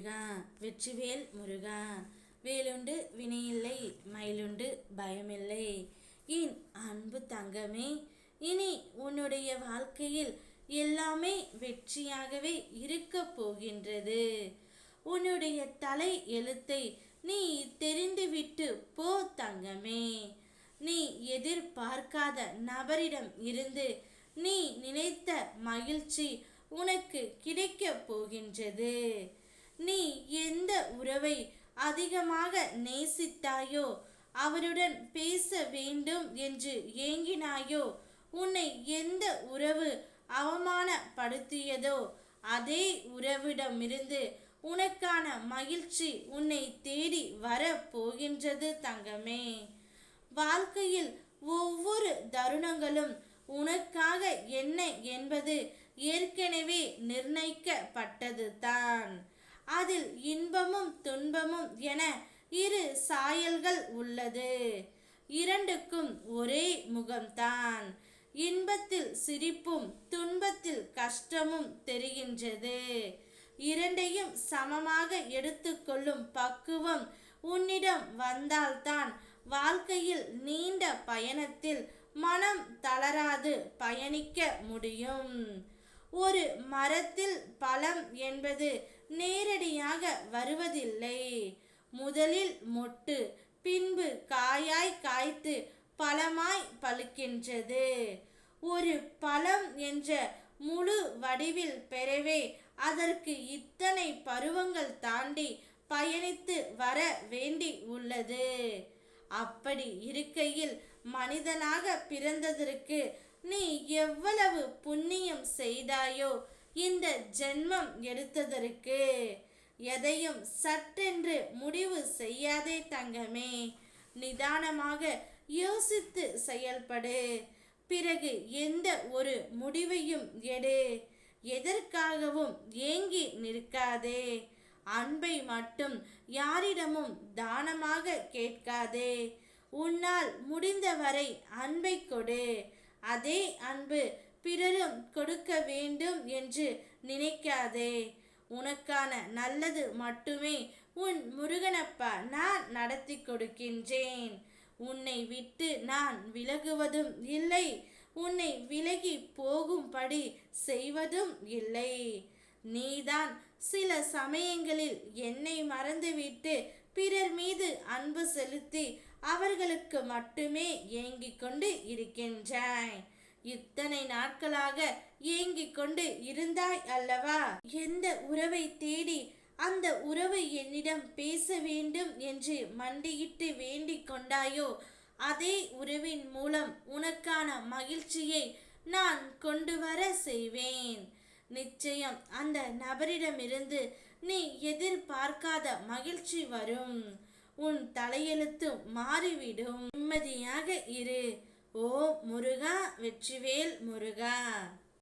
முருகா வெற்றிவேல் முருகா. வேலுண்டு வினையில்லை மயிலுண்டு பயமில்லை. என் அன்பு தங்கமே இனி உன்னுடைய வாழ்க்கையில் எல்லாமே வெற்றியாகவே இருக்க போகின்றது. உன்னுடைய தலை எழுத்தை நீ தெரிந்துவிட்டு போ தங்கமே. நீ எதிர்பார்க்காத நபரிடம் இருந்து நீ நினைத்த மகிழ்ச்சி உனக்கு கிடைக்கப் போகின்றது. நீ எந்த உறவை அதிகமாக நேசித்தாயோ அவருடன் பேச வேண்டும் என்று ஏங்கினாயோ உன்னை எந்த உறவு அவமானப்படுத்தியதோ அதே உறவிடமிருந்து உனக்கான மகிழ்ச்சி உன்னை தேடி வர போகின்றது தங்கமே. வாழ்க்கையில் ஒவ்வொரு தருணங்களும் உனக்காக என்ன என்பது ஏற்கனவே நிர்ணயிக்கப்பட்டது தான் அதில் இன்பமும் துன்பமும் என இரு சாயல்கள் உள்ளது. இரண்டுக்கும் ஒரே முகம்தான். இன்பத்தில் சிரிப்பும் துன்பத்தில் கஷ்டமும் தெரிகின்றது. இரண்டையும் சமமாக எடுத்துக்கொள்ளும் பக்குவம் உன்னிடம் வந்தால்தான் வாழ்க்கையில் நீண்ட பயணத்தில் மனம் தளராது பயணிக்க முடியும். ஒரு மரத்தில் பழம் என்பது நேரடியாக வருவதில்லை. முதலில் மொட்டு பின்பு காயாய் காய்த்து பழமாய் பழுக்கின்றது. ஒரு பழம் என்ற முழு வடிவில் பெறவே அதற்கு இத்தனை பருவங்கள் தாண்டி பயணித்து வர வேண்டி உள்ளது. அப்படி இருக்கையில் மனிதனாக பிறந்ததற்கு நீ எவ்வளவு புண்ணியம் செய்தாயோ இந்த ஜென்மம் எடுத்ததற்கு எதையும் சட்டென்று முடிவு செய்யாதே தங்கமே. நிதானமாக யோசித்து செயல்படு. பிறகு எந்த ஒரு முடிவையும் எடு. எதற்காகவும் ஏங்கி நிற்காதே. அன்பை மட்டும் யாரிடமும் தானமாக கேட்காதே. உன்னால் முடிந்தவரை அன்பை கொடு. அதே அன்பு பிறரும் கொடுக்க வேண்டும் என்று நினைக்காதே. உனக்கான நல்லது மட்டுமே உன் முருகனப்பா நான் நடத்தி கொடுக்கின்றேன். உன்னை விட்டு நான் விலகுவதும் இல்லை. உன்னை விலகி போகும்படி செய்வதும் இல்லை. நீதான் சில சமயங்களில் என்னை மறந்துவிட்டு பிறர் மீது அன்பு செலுத்தி அவர்களுக்கு மட்டுமே ஏங்கிக் கொண்டு இருக்கின்றாய். இத்தனை நாட்களாக ஏங்கிக் கொண்டு இருந்தாய் அல்லவா? எந்த உறவை தேடி அந்த உறவு என்னிடம் பேச வேண்டும் என்று மண்டியிட்டு வேண்டிக் கொண்டாயோ? அதே உறவின் மூலம் உனக்கான மகிழ்ச்சியை நான் கொண்டு வர செய்வேன். நிச்சயம் அந்த நபரிடமிருந்து நீ எதிர்பார்க்காத மகிழ்ச்சி வரும். உன் தலையெழுத்து மாறிவிடும். நிம்மதியாக இரு. ஓ முருகா வெற்றிவேல் முருகா.